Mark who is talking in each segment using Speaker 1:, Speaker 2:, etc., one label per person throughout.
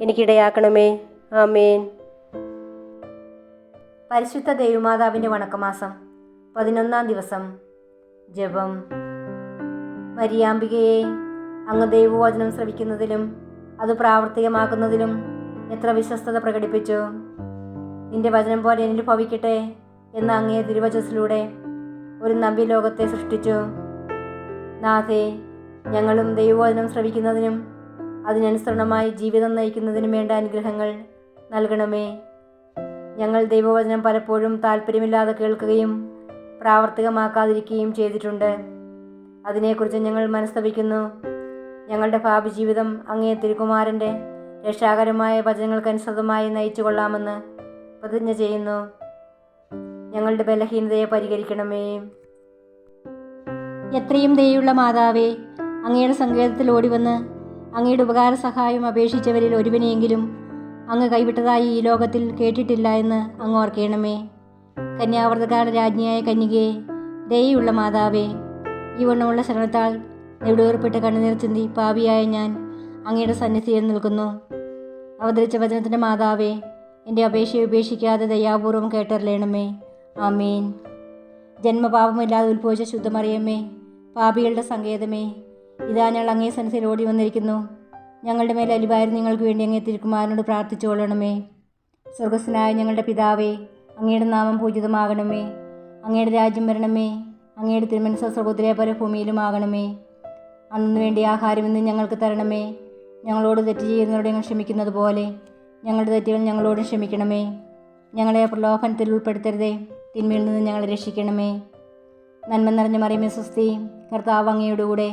Speaker 1: എനിക്കിടയാക്കണമേ. ആമേൻ. പരിശുദ്ധ ദേവിമാതാവിന്റെ വണക്കമാസം പതിനൊന്നാം ദിവസം. ജപം. മരിയാമ്പികയെ അങ്ങ് ദൈവവചനം ശ്രവിക്കുന്നതിലും അത് പ്രാവർത്തികമാക്കുന്നതിലും എത്ര വിശ്വസ്തത പ്രകടിപ്പിച്ചു. നിന്റെ വചനം പോലെ എന്നിൽ ഭവിക്കട്ടെ എന്ന അങ്ങേ തിരുവചസിലൂടെ ഒരു നമ്പി ലോകത്തെ സൃഷ്ടിച്ചു. നാഥേ ഞങ്ങളും ദൈവവചനം ശ്രവിക്കുന്നതിനും അതിനനുസരണമായി ജീവിതം നയിക്കുന്നതിന് വേണ്ട അനുഗ്രഹങ്ങൾ നൽകണമേ. ഞങ്ങൾ ദൈവവചനം പലപ്പോഴും താല്പര്യമില്ലാതെ കേൾക്കുകയും പ്രാവർത്തികമാക്കാതിരിക്കുകയും ചെയ്തിട്ടുണ്ട്. അതിനെക്കുറിച്ച് ഞങ്ങൾ മനസ്തപിക്കുന്നു. ഞങ്ങളുടെ ഭാവി ജീവിതം അങ്ങേ തിരുകുമാരന്റെ രക്ഷാകരമായ വചനങ്ങൾക്കനുസൃതമായി നയിച്ചു കൊള്ളാമെന്ന് പ്രതിജ്ഞ ചെയ്യുന്നു. ഞങ്ങളുടെ ബലഹീനതയെ പരിഹരിക്കണമേ. എത്രയും ദയുള്ള മാതാവേ അങ്ങയുടെ സങ്കേതത്തിൽ ഓടിവന്ന് അങ്ങയുടെ ഉപകാര സഹായം അപേക്ഷിച്ചവരിൽ ഒരുവനെയെങ്കിലും അങ്ങ് കൈവിട്ടതായി ഈ ലോകത്തിൽ കേട്ടിട്ടില്ല എന്ന് അങ്ങ് ഓർക്കണമേ. കന്യാവർത്തകാല രാജ്ഞിയായ കന്യകയെ ദയുള്ള മാതാവേ ഈ വണ്ണമുള്ള ശ്രമത്താൽ നെടുവേർപ്പെട്ട് കണ്ണുനീർ ചിന്തി പാപിയായ ഞാൻ അങ്ങയുടെ സന്നിധിയിൽ നിൽക്കുന്നു. അവതരിച്ച വചനത്തിന്റെ മാതാവേ എന്റെ അപേക്ഷയെ ഉപേക്ഷിക്കാതെ ദയാപൂർവം കേട്ടറിയണമേ ആമീൻ. ജന്മപാപമില്ലാതെ ഉത്ഭവിച്ച ശുദ്ധമറിയമ്മേ പാപികളുടെ സങ്കേതമേ ഇതാ ഞങ്ങൾ അങ്ങേ സനസിൽ ഓടി വന്നിരിക്കുന്നു. ഞങ്ങളുടെ മേൽ അലിവായിരുന്നു നിങ്ങൾക്ക് വേണ്ടി അങ്ങേ തിരുക്കുമാരനോട് പ്രാർത്ഥിച്ചുകൊള്ളണമേ സ്വർഗസ്വനായ ഞങ്ങളുടെ പിതാവേ അങ്ങയുടെ നാമം പൂജിതമാകണമേ. അങ്ങയുടെ രാജ്യം വരണമേ. അങ്ങയുടെ തിരുമനസ സ്വർഗത്തിലെ പോലെ ഭൂമിയിലുമാകണമേ അന്നു വേണ്ടി ആഹാരം ഇന്ന് ഞങ്ങൾക്ക് തരണമേ. ഞങ്ങളോട് തെറ്റ് ചെയ്യുന്നവരോട് ഞങ്ങൾ ക്ഷമിക്കുന്നത് പോലെ ഞങ്ങളുടെ തെറ്റുകൾ ഞങ്ങളോട് ക്ഷമിക്കണമേ. ഞങ്ങളെ പ്രലോഭനത്തിൽ ഉൾപ്പെടുത്തരുതേ. തിന്മയിൽ നിന്ന് ഞങ്ങളെ രക്ഷിക്കണമേ. നന്മ നിറഞ്ഞ മറിയമേ സുസ്തി കർത്താവ് അങ്ങയുടെ കൂടെ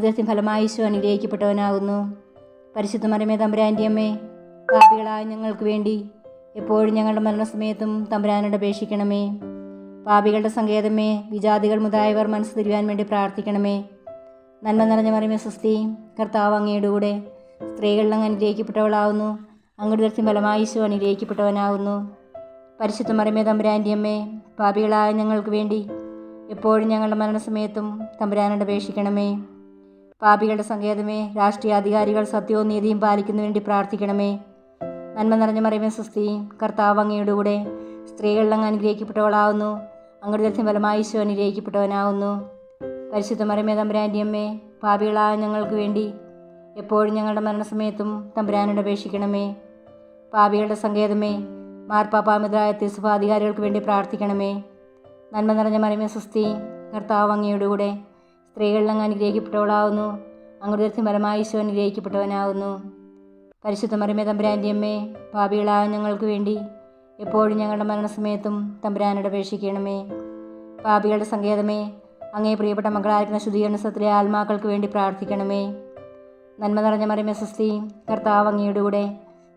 Speaker 1: ദൃശ്യം ഫലമായി അനുഗ്രഹിക്കപ്പെട്ടവനാകുന്നു. പരിശുദ്ധ മരമേ തമ്പുരാന്റെ അമ്മേ പാപികളായ ഞങ്ങൾക്ക് വേണ്ടി എപ്പോഴും ഞങ്ങളുടെ മരണസമയത്തും തമ്പുരാനോട് അപേക്ഷിക്കണമേ. പാപികളുടെ സങ്കേതമേ വിജാതികൾ മുതലായവർ മനസ്സ് തിരുവാൻ വേണ്ടി പ്രാർത്ഥിക്കണമേ. നന്മ നിറഞ്ഞ മറിമേ സ്വസ്തി കർത്താവ് അങ്ങയുടെ കൂടെ സ്ത്രീകളിൽ അങ്ങ് അനുഗ്രഹിക്കപ്പെട്ടവളാവുന്നു. അങ്ങോട്ട് ദർശനം ഫലമായി അനുഗ്രഹിക്കപ്പെട്ടവനാകുന്നു പരിശുദ്ധ മറിമേ തമ്പുരാന്റെ അമ്മേ പാപികളായ ഞങ്ങൾക്ക് വേണ്ടി എപ്പോഴും ഞങ്ങളുടെ മരണസമയത്തും തമ്പുരാനോട് അപേക്ഷിക്കണമേ. പാപികളുടെ സങ്കേതമേ രാഷ്ട്രീയ അധികാരികൾ സത്യവും നീതിയും പാലിക്കുന്നതിന് വേണ്ടി പ്രാർത്ഥിക്കണമേ. നന്മ നിറഞ്ഞ മറിയമേ സുസ്തി കർത്താവ് അങ്ങയുടെ കൂടെ സ്ത്രീകളിൽ അങ്ങ് അനുഗ്രഹിക്കപ്പെട്ടവളാവുന്നു. അങ്ങയുടെ ദർശനം ഫലമായി ഈശോ അനുഗ്രഹിക്കപ്പെട്ടവനാവുന്നു. പരിശുദ്ധ മറിയമേ തമ്പുരാന്റെ അമ്മേ പാപികളായ ഞങ്ങൾക്ക് വേണ്ടി എപ്പോഴും ഞങ്ങളുടെ മരണസമയത്തും തമ്പുരാനോട് അപേക്ഷിക്കണമേ. പാപികളുടെ സങ്കേതമേ മാർപ്പാപ്പാമിതരായ തിരുസഭാധികാരികൾക്ക് വേണ്ടി പ്രാർത്ഥിക്കണമേ. നന്മ നിറഞ്ഞ മറിയമേ സുസ്തി കർത്താവ് അങ്ങയുടെ കൂടെ സ്ത്രീകളിൽ അങ്ങ് അനുഗ്രഹിക്കപ്പെട്ടവളാവുന്നു. ദർശനം ഫലമായി ഈശോ അനുഗ്രഹിക്കപ്പെട്ടവനാവുന്നു. പരിശുദ്ധ മരമേ തമ്പുരാന്റെ അമ്മേ പാപികളായ ഞങ്ങൾക്ക് വേണ്ടി എപ്പോഴും ഞങ്ങളുടെ മരണസമയത്തും തമ്പുരാനോട് അപേക്ഷിക്കണമേ. പാപികളുടെ സങ്കേതമേ അങ്ങേ പ്രിയപ്പെട്ട മകളായിരിക്കുന്ന ശുദ്ധീകരണത്തിലെ ആത്മാക്കൾക്ക് വേണ്ടി പ്രാർത്ഥിക്കണമേ. നന്മ നിറഞ്ഞ മരമേ സ്വസ്തി കർത്താവ് അങ്ങയുടെ കൂടെ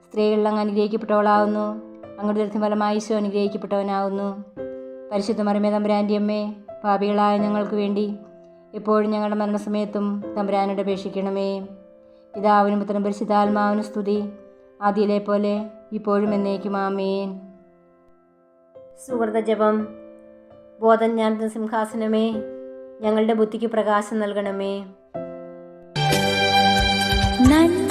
Speaker 1: സ്ത്രീകളിൽ അങ്ങ് അനുഗ്രഹിക്കപ്പെട്ടവളാവുന്നു. അങ്ങയുടെ ദൃശ്യം ഫലമായി ഈശോ അനുഗ്രഹിക്കപ്പെട്ടവനാവുന്നു. പരിശുദ്ധ മരമേ തമ്പുരാന്റെ പാപികളായ ഞങ്ങൾക്ക് വേണ്ടി എപ്പോഴും ഞങ്ങളുടെ മരണസമയത്തും തമ്പുരാനോട് അപേക്ഷിക്കണമേ. പിതാവിനും പുത്രനും പരിശുദ്ധാത്മാവിനും സ്തുതി. ആദ്യയിലെ പോലെ ഇപ്പോഴും എന്നേക്കും. ആമേൻ. സുഹൃത ജപം. ബോധജ്ഞാന സിംഹാസനമേ ഞങ്ങളുടെ ബുദ്ധിക്ക് പ്രകാശം നൽകണമേ.
Speaker 2: നന്മ